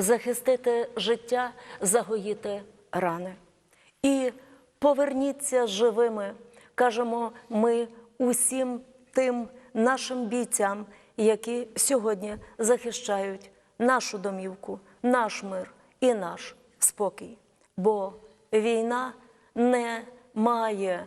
захистити життя, загоїти рани. І поверніться живими, кажемо ми усім тим нашим бійцям, які сьогодні захищають нашу домівку, наш мир і наш спокій. Бо війна не має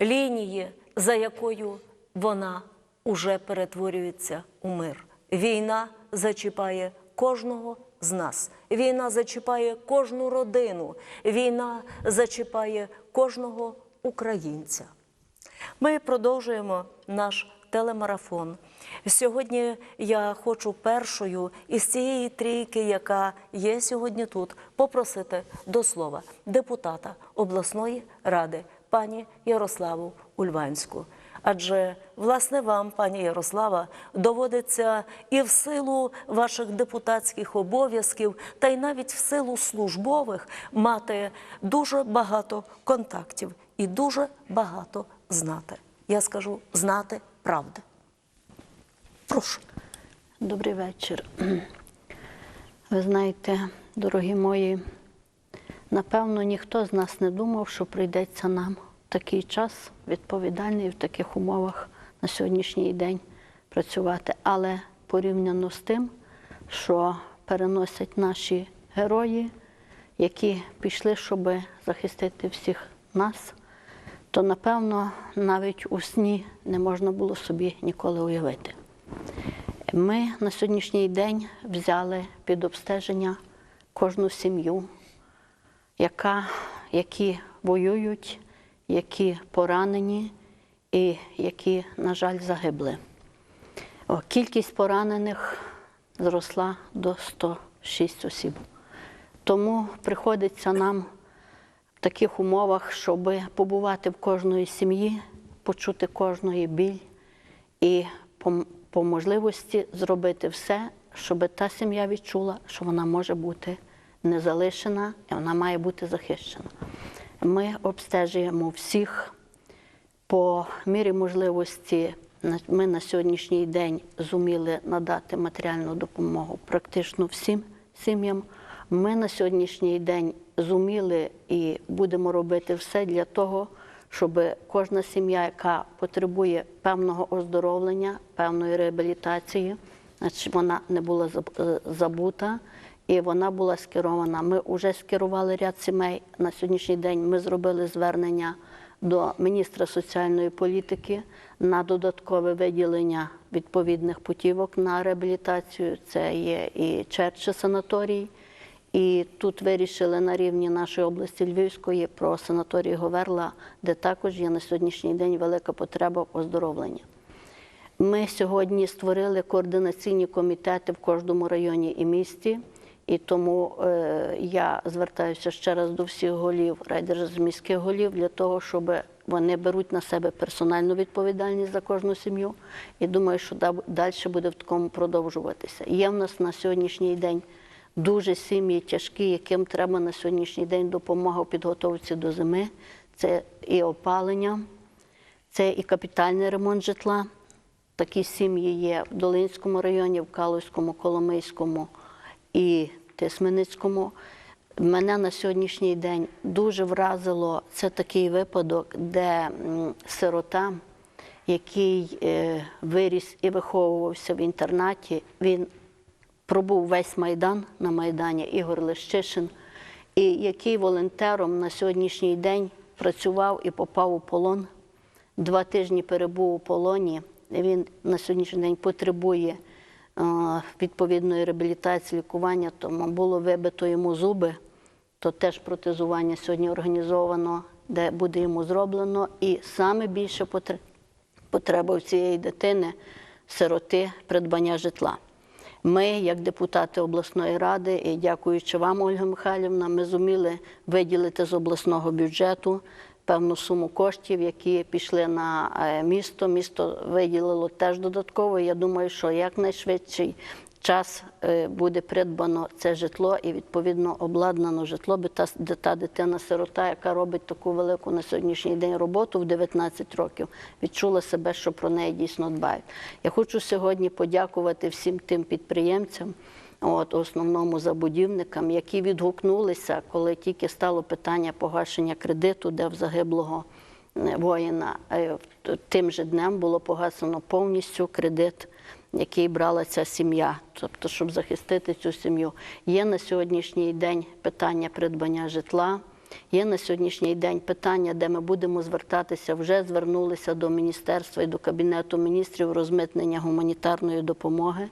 лінії, за якою вона уже перетворюється у мир. Війна зачіпає кожного з нас. Війна зачіпає кожну родину. Війна зачіпає кожного українця. Ми продовжуємо наш телемарафон. Сьогодні я хочу першою із цієї трійки, яка є сьогодні тут, попросити до слова депутата обласної ради пані Ярославу Ульванську. Адже власне вам, пані Ярослава, доводиться і в силу ваших депутатських обов'язків, та й навіть в силу службових мати дуже багато контактів і дуже багато знати. Я скажу знати правди. Прошу. Добрий вечір. Ви знаєте, дорогі мої, напевно, ніхто з нас не думав, що прийдеться нам такий час відповідальний в таких умовах на сьогоднішній день працювати. Але порівняно з тим, що переносять наші герої, які пішли, щоб захистити всіх нас, то напевно навіть у сні не можна було собі ніколи уявити. Ми на сьогоднішній день взяли під обстеження кожну сім'ю, які воюють, які поранені і які, на жаль, загибли. О, Кількість поранених зросла до 106 осіб. Тому приходиться нам в таких умовах, щоб побувати в кожної сім'ї, почути кожної біль і по, по можливості зробити все, щоб та сім'я відчула, що вона може бути не залишена і вона має бути захищена. Ми обстежуємо всіх по мірі можливості. Ми на сьогоднішній день зуміли надати матеріальну допомогу практично всім сім'ям. Ми на сьогоднішній день зуміли і будемо робити все для того, щоб кожна сім'я, яка потребує певного оздоровлення, певної реабілітації, вона не була е, забута і вона була скерована. Ми вже скерували ряд сімей. На сьогоднішній день ми зробили звернення до міністра соціальної політики на додаткове виділення відповідних путівок на реабілітацію. Це є і Черче санаторій. І тут вирішили на рівні нашої області Львівської про санаторій Говерла, де також є на сьогоднішній день велика потреба в оздоровленні. Ми сьогодні створили координаційні комітети в кожному районі і місті, і тому е, я звертаюся ще раз до всіх голів райдержміських голів для того, щоб вони беруть на себе персональну відповідальність за кожну сім'ю. І думаю, що далі буде в такому продовжуватися. Є в нас на сьогоднішній день дуже сім'ї тяжкі, яким треба на сьогоднішній день допомога у підготовці до зими. Це і опалення, це і капітальний ремонт житла. Такі сім'ї є в Долинському районі, в Калузькому, Коломийському і Тисменицькому. Мене на сьогоднішній день дуже вразило це такий випадок, де сирота, який е, виріс і виховувався в інтернаті, він пробув весь Майдан на Майдані Ігор Лещишин, і який волонтером на сьогоднішній день працював і попав у полон. Два тижні перебув у полоні. Він на сьогоднішній день потребує відповідної реабілітації, лікування, тому було вибито йому зуби, то теж протезування сьогодні організовано, де буде йому зроблено. І саме більше потреба у цієї дитини сироти придбання житла. Ми, як депутати обласної ради, і дякуючи вам, Ольга Михайлівна, ми зуміли виділити з обласного бюджету певну суму коштів, які пішли на е, місто. Місто виділило теж додатково. Я думаю, що якнайшвидший час е, буде придбано це житло і відповідно обладнано житло, бо та, та дитина-сирота, яка робить таку велику на сьогоднішній день роботу в 19 років, відчула себе, що про неї дійсно дбають. Я хочу сьогодні подякувати всім тим підприємцям, от, основному забудівникам, які відгукнулися, коли тільки стало питання погашення кредиту, де в загиблого е, воїна е, тим же днем було погашено повністю кредит, який брала ця сім'я, тобто, щоб захистити цю сім'ю. Є на сьогоднішній день питання придбання житла. Є на сьогоднішній день питання, де ми будемо звертатися, вже звернулися до міністерства і до кабінету міністрів розмитнення гуманітарної допомоги,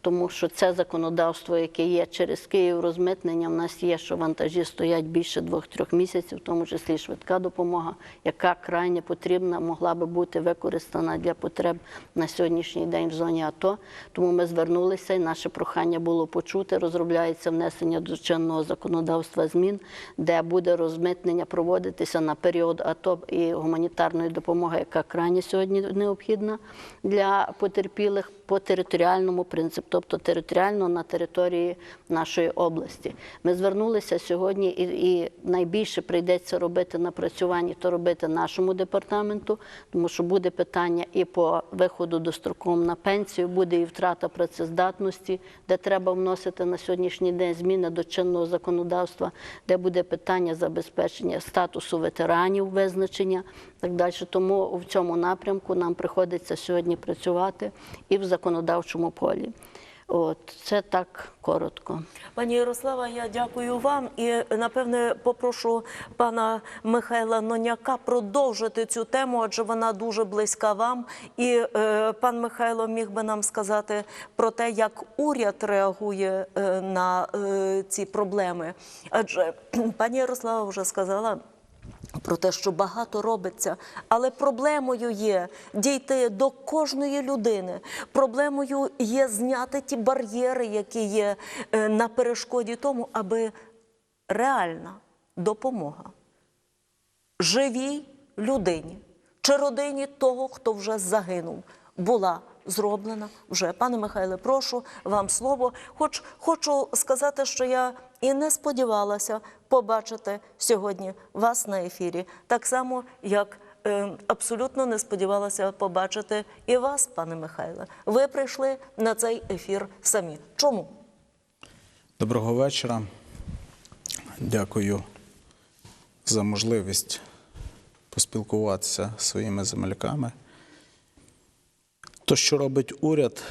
тому що це законодавство, яке є через Київ розмитнення, в нас є, що вантажі стоять більше двох-трьох місяців, в тому числі швидка допомога, яка крайне потрібна, могла би бути використана для потреб на сьогоднішній день в зоні АТО. Тому ми звернулися, і наше прохання було почути. Розробляється внесення до чинного законодавства змін, де буде розмитнення проводитися на період АТО і гуманітарної допомоги, яка крайне сьогодні необхідна для потерпілих по територіальному принципу, тобто територіально на території нашої області. Ми звернулися сьогодні, і, і найбільше прийдеться робити напрацювання, то робити нашому департаменту, тому що буде питання і по виходу достроковим на пенсію, буде і втрата працездатності, де треба вносити на сьогоднішній день зміни до чинного законодавства, де буде питання забезпечення статусу ветеранів, визначення так далі. Тому в цьому напрямку нам приходиться сьогодні працювати і в законодавчому полі. От це так коротко. Пані Ярослава, я дякую вам і напевне попрошу пана Михайла Ноняка продовжити цю тему, адже вона дуже близька вам. І е, пан Михайло міг би нам сказати про те, як уряд реагує е, на е, ці проблеми. Адже пані Ярослава вже сказала. Про те, що багато робиться, але проблемою є дійти до кожної людини. Проблемою є зняти ті бар'єри, які є е, на перешкоді тому, аби реальна допомога живій людині чи родині того, хто вже загинув, була зроблена вже. Пане Михайле, прошу вам слово. Хоч хочу сказати, що я і не сподівалася побачити сьогодні вас на ефірі, так само, як е, абсолютно не сподівалася побачити і вас, пане Михайле. Ви прийшли на цей ефір самі. Чому? Доброго вечора. Дякую за можливість поспілкуватися зі своїми земляками. То, що робить уряд,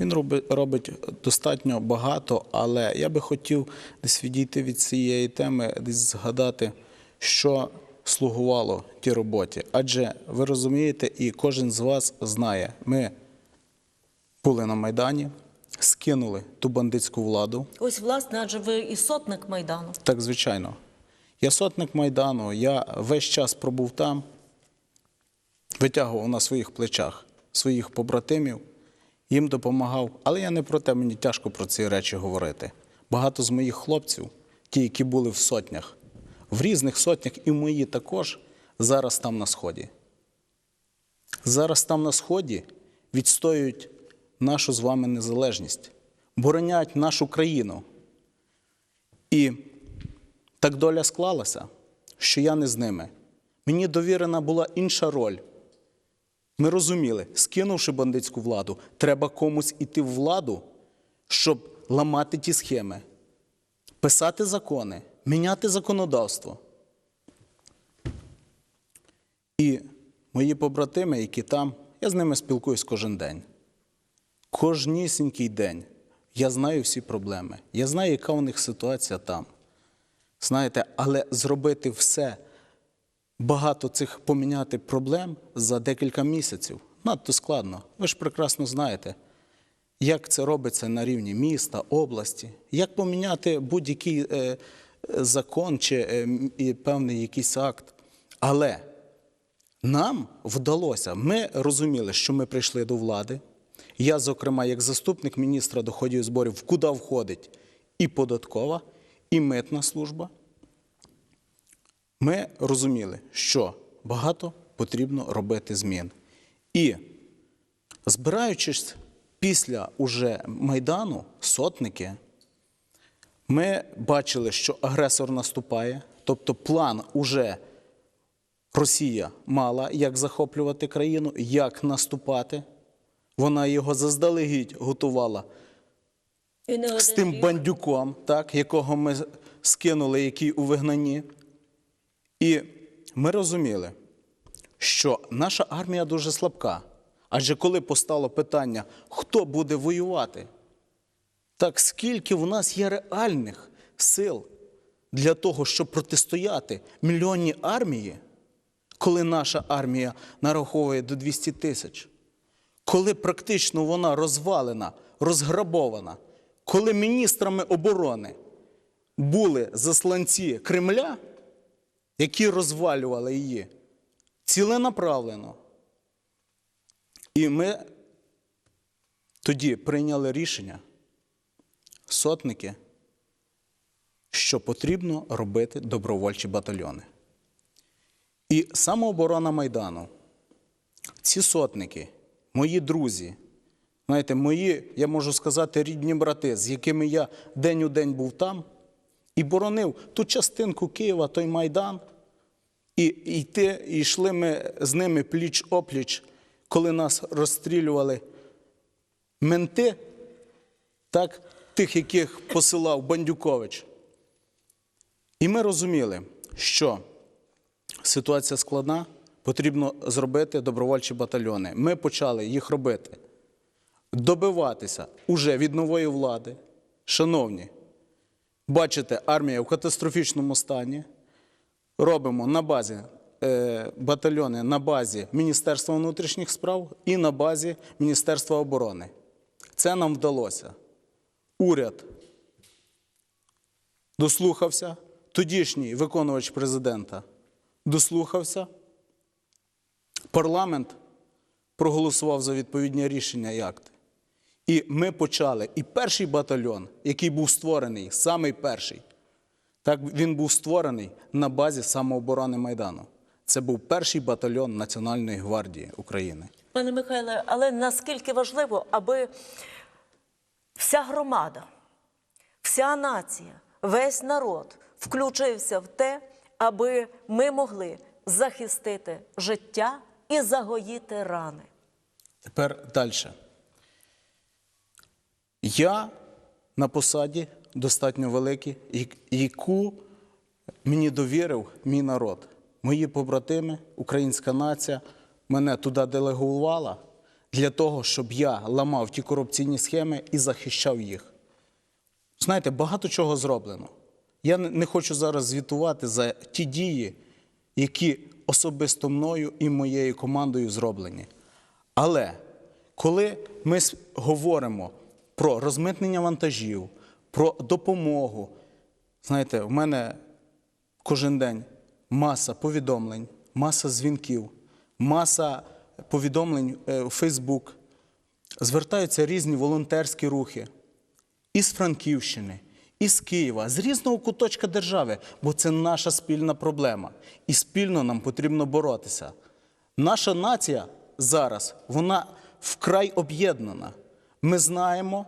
він робить, робить достатньо багато, але я би хотів десь відійти від цієї теми, десь згадати, що слугувало тій роботі. Адже ви розумієте, і кожен з вас знає, ми були на Майдані, скинули ту бандитську владу. Ось, власне, адже ви і сотник майдану. Так, звичайно. Я сотник Майдану, я весь час пробув там, витягував на своїх плечах своїх побратимів, їм допомагав. Але я не про те, мені тяжко про ці речі говорити. Багато з моїх хлопців, ті, які були в сотнях, в різних сотнях, і мої також, зараз там на Сході. Зараз там на Сході відстоюють нашу з вами незалежність, боронять нашу країну. І так доля склалася, що я не з ними. Мені довірена була інша роль. Ми розуміли, скинувши бандитську владу, треба комусь іти в владу, щоб ламати ті схеми, писати закони, міняти законодавство. І мої побратими, які там, я з ними спілкуюсь кожен день. Кожнісінький день. Я знаю всі проблеми. Я знаю, яка у них ситуація там. Знаєте, але зробити все, багато цих поміняти проблем за декілька місяців надто складно. Ви ж прекрасно знаєте, як це робиться на рівні міста, області, як поміняти будь-який е, закон чи е, певний якийсь акт. Але нам вдалося, ми розуміли, що ми прийшли до влади. Я, зокрема, як заступник міністра доходів і зборів, куди входить і податкова, і митна служба. Ми розуміли, що багато потрібно робити змін. І збираючись після уже Майдану, сотники, ми бачили, що агресор наступає, тобто план уже Росія мала як захоплювати країну, як наступати. Вона його заздалегідь готувала з тим бандюком, так, якого ми скинули, який у вигнанні. І ми розуміли, що наша армія дуже слабка. Адже коли постало питання, хто буде воювати, так скільки в нас є реальних сил для того, щоб протистояти мільйонній армії, коли наша армія нараховує до 200 тисяч, коли практично вона розвалена, розграбована, коли міністрами оборони були засланці Кремля, які розвалювали її ціленаправлено. І ми тоді прийняли рішення, сотники, що потрібно робити добровольчі батальйони. І самооборона Майдану, ці сотники, мої друзі, знаєте, мої, я можу сказати, рідні брати, з якими я день у день був там і боронив ту частинку Києва, той Майдан. І, йти, і йшли ми з ними пліч-опліч, коли нас розстрілювали менти, так, тих, яких посилав Бандюкович. І ми розуміли, що ситуація складна, потрібно зробити добровольчі батальйони. Ми почали їх робити, добиватися уже від нової влади. Шановні, бачите, армія в катастрофічному стані. Робимо на базі е, батальйони на базі Міністерства внутрішніх справ і на базі Міністерства оборони. Це нам вдалося. Уряд дослухався, тодішній виконувач президента дослухався. Парламент проголосував за відповідні рішення і акти. І ми почали. І перший батальйон, який був створений, самий перший, так він був створений на базі самооборони Майдану. Це був перший батальйон Національної гвардії України. Пане Михайле, але наскільки важливо, аби вся громада, вся нація, весь народ включився в те, аби ми могли захистити життя і загоїти рани. Тепер далі. Я на посаді достатньо великий, яку мені довірив мій народ. Мої побратими, українська нація мене туди делегувала для того, щоб я ламав ті корупційні схеми і захищав їх. Знаєте, багато чого зроблено. Я не хочу зараз звітувати за ті дії, які особисто мною і моєю командою зроблені. Але коли ми говоримо про розмитнення вантажів, про допомогу, знаєте, в мене кожен день маса повідомлень, маса дзвінків, маса повідомлень е, у Фейсбук. Звертаються різні волонтерські рухи із Франківщини, із Києва, з різного куточка держави, бо це наша спільна проблема. І спільно нам потрібно боротися. Наша нація зараз, вона вкрай об'єднана. Ми знаємо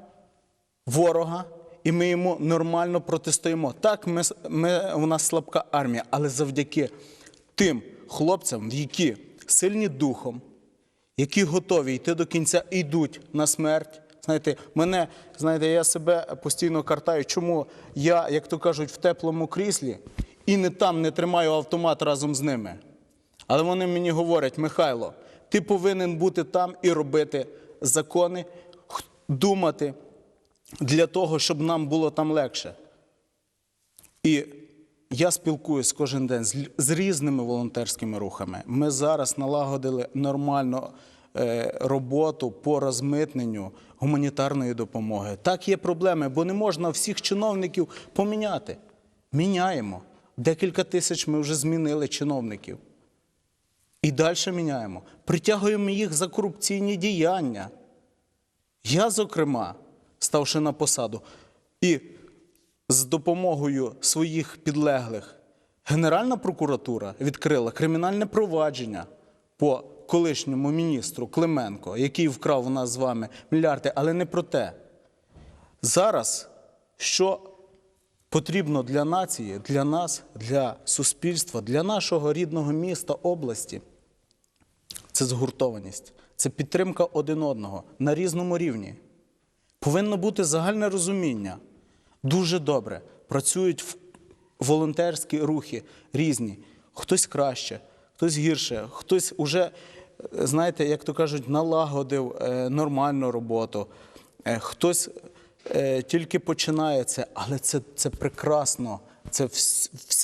ворога, і ми йому нормально протистоїмо. Так, ми, ми, у нас слабка армія, але завдяки тим хлопцям, які сильні духом, які готові йти до кінця і йдуть на смерть. Знаєте, мене, знаєте, я себе постійно картаю, чому я, як то кажуть, в теплому кріслі і не там не тримаю автомат разом з ними. Але вони мені говорять, Михайло, ти повинен бути там і робити закони, думати для того, щоб нам було там легше. І я спілкуюсь кожен день з, різними волонтерськими рухами. Ми зараз налагодили нормальну е, роботу по розмитненню гуманітарної допомоги. Так є проблеми, бо не можна всіх чиновників поміняти. Міняємо. Декілька тисяч ми вже змінили чиновників. І далі міняємо. Притягуємо їх за корупційні діяння. Я, зокрема, ставши на посаду, і з допомогою своїх підлеглих Генеральна прокуратура відкрила кримінальне провадження по колишньому міністру Клименко, який вкрав у нас з вами мільярди, але не про те. Зараз що потрібно для нації, для нас, для суспільства, для нашого рідного міста, області? Це згуртованість, це підтримка один одного на різному рівні. Повинно бути загальне розуміння. Дуже добре. Працюють в- волонтерські рухи різні. Хтось краще, хтось гірше, хтось уже, е, знаєте, як то кажуть, налагодив е, нормальну роботу, Е, хтось тільки починає це, але це, це прекрасно. Це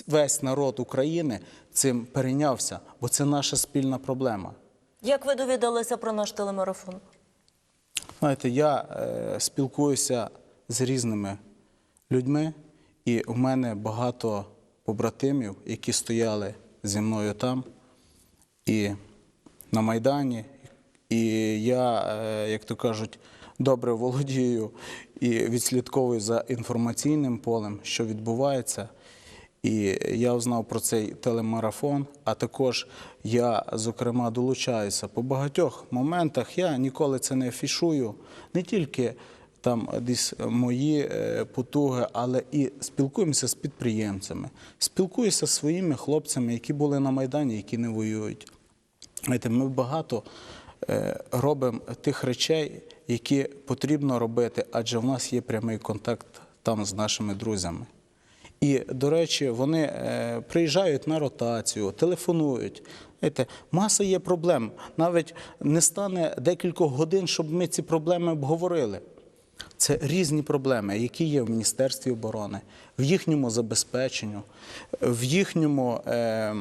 весь народ України цим перейнявся, бо це наша спільна проблема. Як ви довідалися про наш телемарафон? Знаєте, я е, спілкуюся з різними людьми, і у мене багато побратимів, які стояли зі мною там і на Майдані. І я, е, як то кажуть, добре володію і відслідковую за інформаційним полем, що відбувається. І я узнав про цей телемарафон, а також я, зокрема, долучаюся по багатьох моментах. Я ніколи це не афішую, не тільки там десь мої е, потуги, але і спілкуємося з підприємцями, спілкуюся з своїми хлопцями, які були на Майдані, які не воюють. Ми багато е, робимо тих речей, які потрібно робити, адже в нас є прямий контакт там з нашими друзями. І, до речі, вони е, приїжджають на ротацію, телефонують. Знаєте, маса є проблем. Навіть не стане декількох годин, щоб ми ці проблеми обговорили. Це різні проблеми, які є в Міністерстві оборони, в їхньому забезпеченню, в їхньому. Е,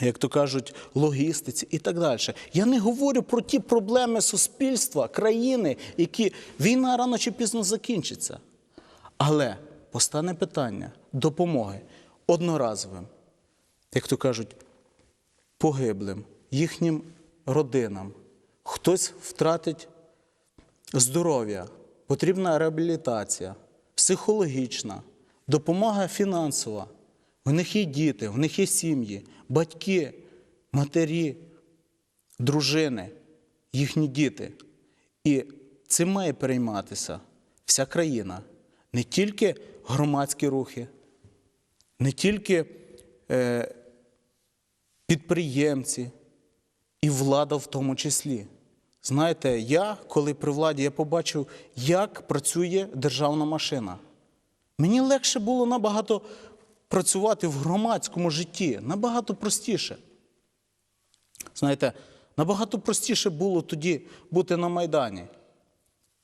як то кажуть, логістиці і так далі. Я не говорю про ті проблеми суспільства, країни, які війна рано чи пізно закінчиться. Але постане питання допомоги одноразовим, як то кажуть, погиблим, їхнім родинам. Хтось втратить здоров'я, потрібна реабілітація, психологічна, допомога фінансова. В них є діти, в них є сім'ї, батьки, матері, дружини, їхні діти. І цим має перейматися вся країна, не тільки громадські рухи, не тільки е, підприємці і влада в тому числі. Знаєте, я, коли при владі, я побачив, як працює державна машина. Мені легше було набагато працювати в громадському житті, набагато простіше. Знаєте, набагато простіше було тоді бути на Майдані.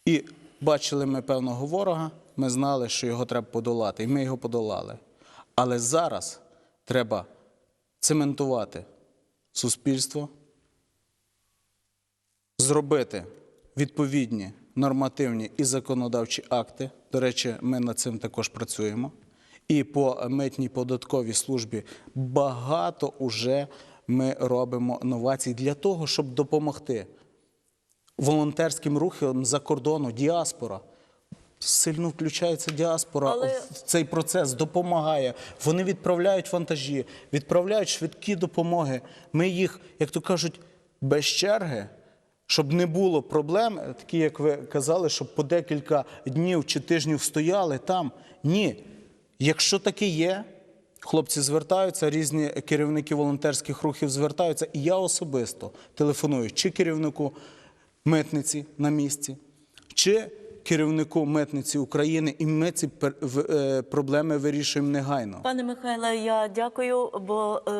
І бачили ми певного ворога, ми знали, що його треба подолати, і ми його подолали. Але зараз треба цементувати суспільство, зробити відповідні нормативні і законодавчі акти. До речі, ми над цим також працюємо. І по митній податковій службі багато уже ми робимо новацій для того, щоб допомогти волонтерським рухам за кордону, діаспора. Сильно включається діаспора Але- в цей процес, допомагає. Вони відправляють вантажі, відправляють швидкі допомоги. Ми їх, як то кажуть, без черги, щоб не було проблем, такі, як ви казали, щоб по декілька днів чи тижнів стояли там. Ні. Якщо таке є, хлопці звертаються, різні керівники волонтерських рухів звертаються, і я особисто телефоную чи керівнику митниці на місці, чи керівнику митниці України, і ми ці е, проблеми вирішуємо негайно. Пане Михайле, я дякую, бо е,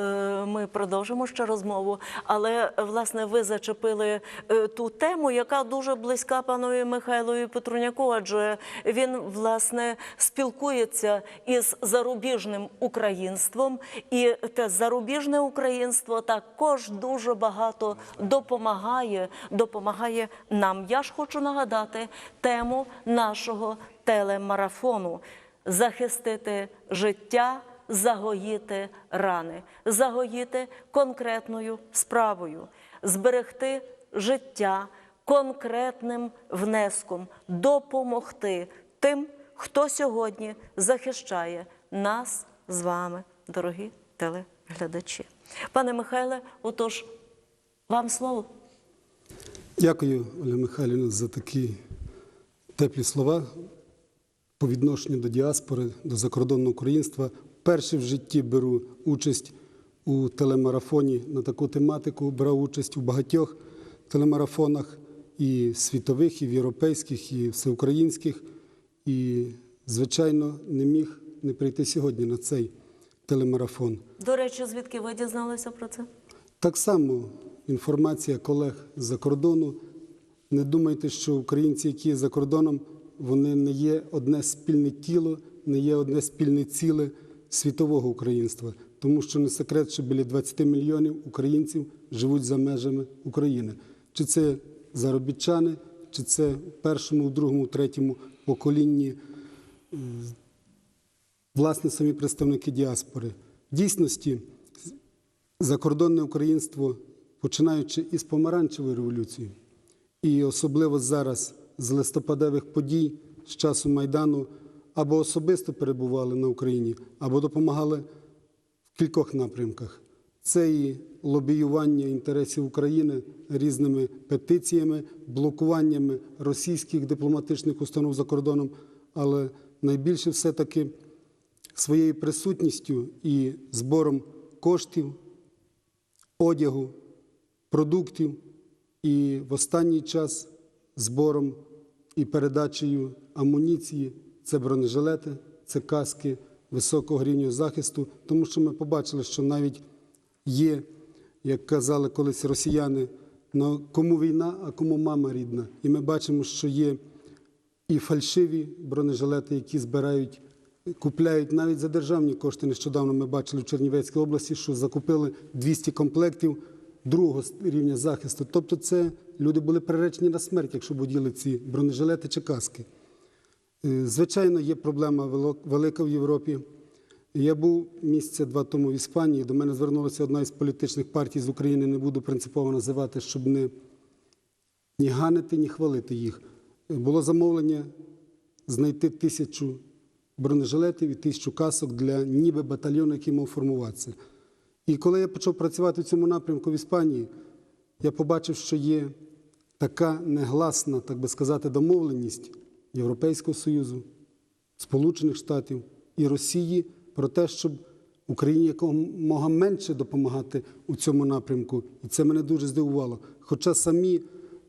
ми продовжимо ще розмову. Але власне ви зачепили е, ту тему, яка дуже близька панові Михайлові Петруняку, адже він власне спілкується із зарубіжним українством, і те зарубіжне українство також дуже багато допомагає, допомагає нам. Я ж хочу нагадати тему нашого телемарафону захистити життя, загоїти рани, загоїти конкретною справою, зберегти життя конкретним внеском, допомогти тим, хто сьогодні захищає нас з вами, дорогі телеглядачі. Пане Михайле, отож, вам слово. Дякую, Оля Михайлівна, за такі теплі слова по відношенню до діаспори, до закордонного українства. Перше в житті беру участь у телемарафоні на таку тематику, брав участь у багатьох телемарафонах. і світових, і в європейських, і всеукраїнських. І, звичайно, не міг не прийти сьогодні на цей телемарафон. До речі, звідки ви дізналися про це? Так само інформація колег з-за кордону. Не думайте, що українці, які є за кордоном, вони не є одне спільне тіло, не є одне спільне ціле світового українства. Тому що не секрет, що біля 20 мільйонів українців живуть за межами України. Чи це заробітчани, чи це першому, другому, третьому поколінні власне самі представники діаспори. В дійсності закордонне українство, починаючи із помаранчевої революції, і особливо зараз з листопадових подій з часу Майдану, або особисто перебували на Україні, або допомагали в кількох напрямках. Це і лобіювання інтересів України різними петиціями, блокуваннями російських дипломатичних установ за кордоном, але найбільше все-таки своєю присутністю і збором коштів, одягу, продуктів і в останній час збором і передачею амуніції, це бронежилети, це каски високого рівня захисту, тому що ми побачили, що навіть є, як казали колись росіяни, «На кому війна, а кому мама рідна. І ми бачимо, що є і фальшиві бронежилети, які збирають, купляють навіть за державні кошти. Нещодавно ми бачили в Чернівецькій області, що закупили 200 комплектів другого рівня захисту. Тобто, це люди були приречені на смерть, якщо б оділи ці бронежилети чи каски. Е, Звичайно, є проблема велика в Європі. Я був місяця два тому в Іспанії. До мене звернулася одна із політичних партій з України, не буду принципово називати, щоб не ні ганити, ні хвалити їх. Е, Було замовлення знайти тисячу бронежилетів і тисячу касок для ніби батальйону, який мав формуватися. І коли я почав працювати в цьому напрямку в Іспанії, я побачив, що є така негласна, так би сказати, домовленість Європейського Союзу, Сполучених Штатів і Росії про те, щоб Україні якомога менше допомагати у цьому напрямку. І це мене дуже здивувало. Хоча самі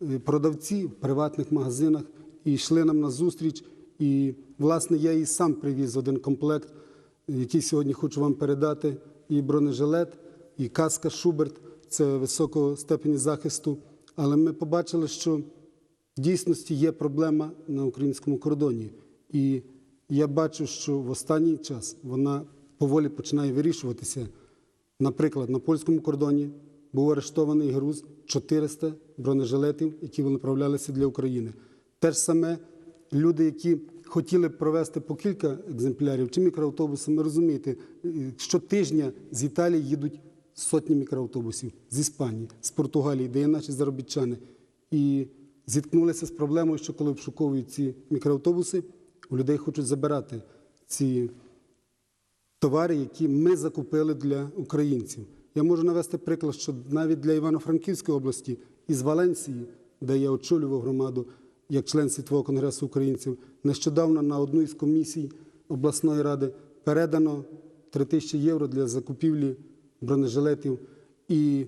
е, продавці в приватних магазинах йшли нам на зустріч, і, власне, я і сам привіз один комплект, який сьогодні хочу вам передати, і бронежилет, і каска Шуберт це високого степені захисту. Але ми побачили, що в дійсності є проблема на українському кордоні. І я бачу, що в останній час вона поволі починає вирішуватися. Наприклад, на польському кордоні був арештований груз 400 бронежилетів, які направлялися для України. Те ж саме люди, які хотіли провести по кілька екземплярів чи мікроавтобусами, розумієте, е, щотижня з Італії їдуть сотні мікроавтобусів, з Іспанії, з Португалії, де є наші заробітчани. І зіткнулися з проблемою, що коли обшуковують ці мікроавтобуси, у людей хочуть забирати ці товари, які ми закупили для українців. Я можу навести приклад, що навіть для Івано-Франківської області із Валенції, де я очолював громаду як член Світового конгресу українців, нещодавно на одну із комісій обласної ради передано 3 тисячі євро для закупівлі бронежилетів. І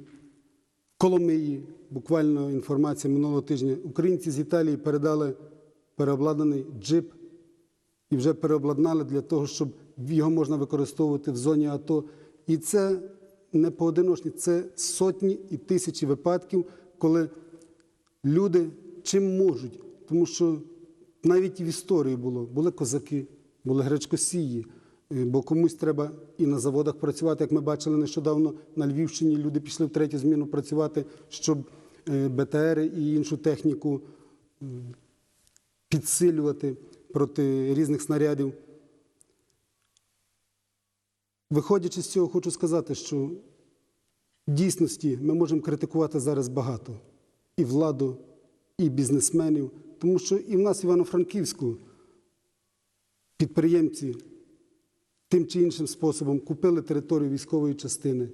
Коломиї, буквально інформація минулого тижня, українці з Італії передали переобладнаний джип і вже переобладнали для того, щоб його можна використовувати в зоні АТО. І це не поодиночні, це сотні і тисячі випадків, коли люди чим можуть. Тому що навіть в історії було, були козаки, були гречкосії, е, бо комусь треба і на заводах працювати. Як ми бачили нещодавно на Львівщині, люди пішли в третю зміну працювати, щоб е, БТР і іншу техніку підсилювати проти різних снарядів. Виходячи з цього, хочу сказати, що в дійсності ми можемо критикувати зараз багато і владу, і бізнесменів, тому що і в нас в Івано-Франківську підприємці тим чи іншим способом купили територію військової частини,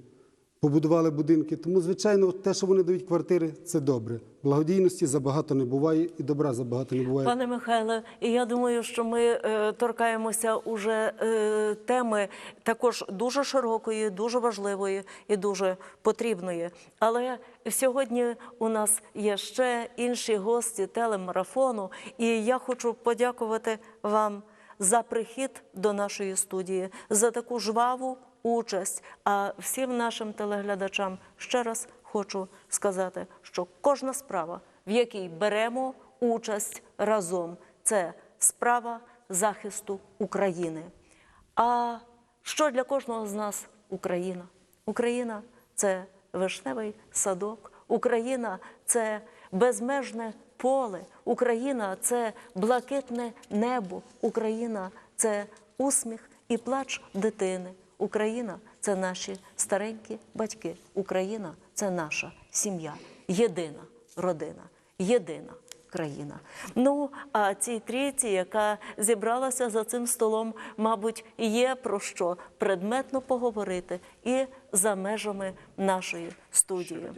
побудували будинки. Тому, звичайно, те, що вони дають квартири, це добре. Благодійності забагато не буває і добра забагато не буває. Пане Михайле, я думаю, що ми е, торкаємося уже е, теми також дуже широкої, дуже важливої і дуже потрібної. Але сьогодні у нас є ще інші гості телемарафону, і я хочу подякувати вам за прихід до нашої студії, за таку жваву участь. А всім нашим телеглядачам ще раз хочу сказати, що кожна справа, в якій беремо участь разом, це справа захисту України. А що для кожного з нас Україна? Україна це вишневий садок, Україна це безмежне поле, Україна це блакитне небо, Україна це усміх і плач дитини. Україна це наші старенькі батьки. Україна це наша сім'я, єдина родина, єдина країна. Ну а цій трійці, яка зібралася за цим столом, мабуть, є про що предметно поговорити і за межами нашої студії.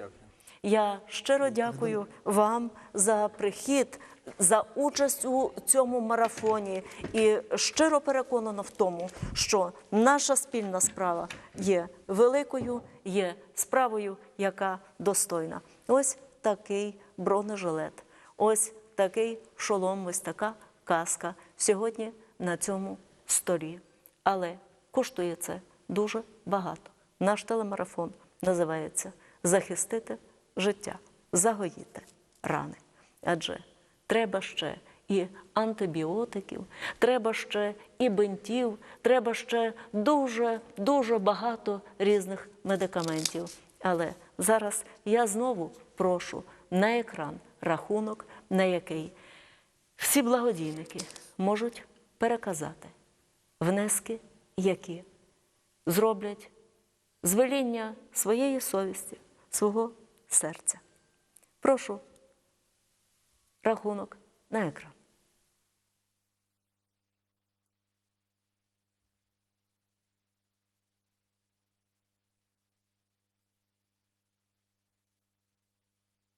Я щиро дякую вам за прихід, за участь у цьому марафоні і щиро переконана в тому, що наша спільна справа є великою, є справою, яка достойна. Ось такий бронежилет, ось такий шолом, ось така каска сьогодні на цьому столі. Але коштує це дуже багато. Наш телемарафон називається Захистити життя, загоїти рани. Адже треба ще і антибіотиків, треба ще і бинтів, треба ще дуже дуже багато різних медикаментів. Але зараз я знову прошу на екран рахунок, на який всі благодійники можуть переказати внески, які зроблять з веління своєї совісті, свого серця. Прошу рахунок на екран.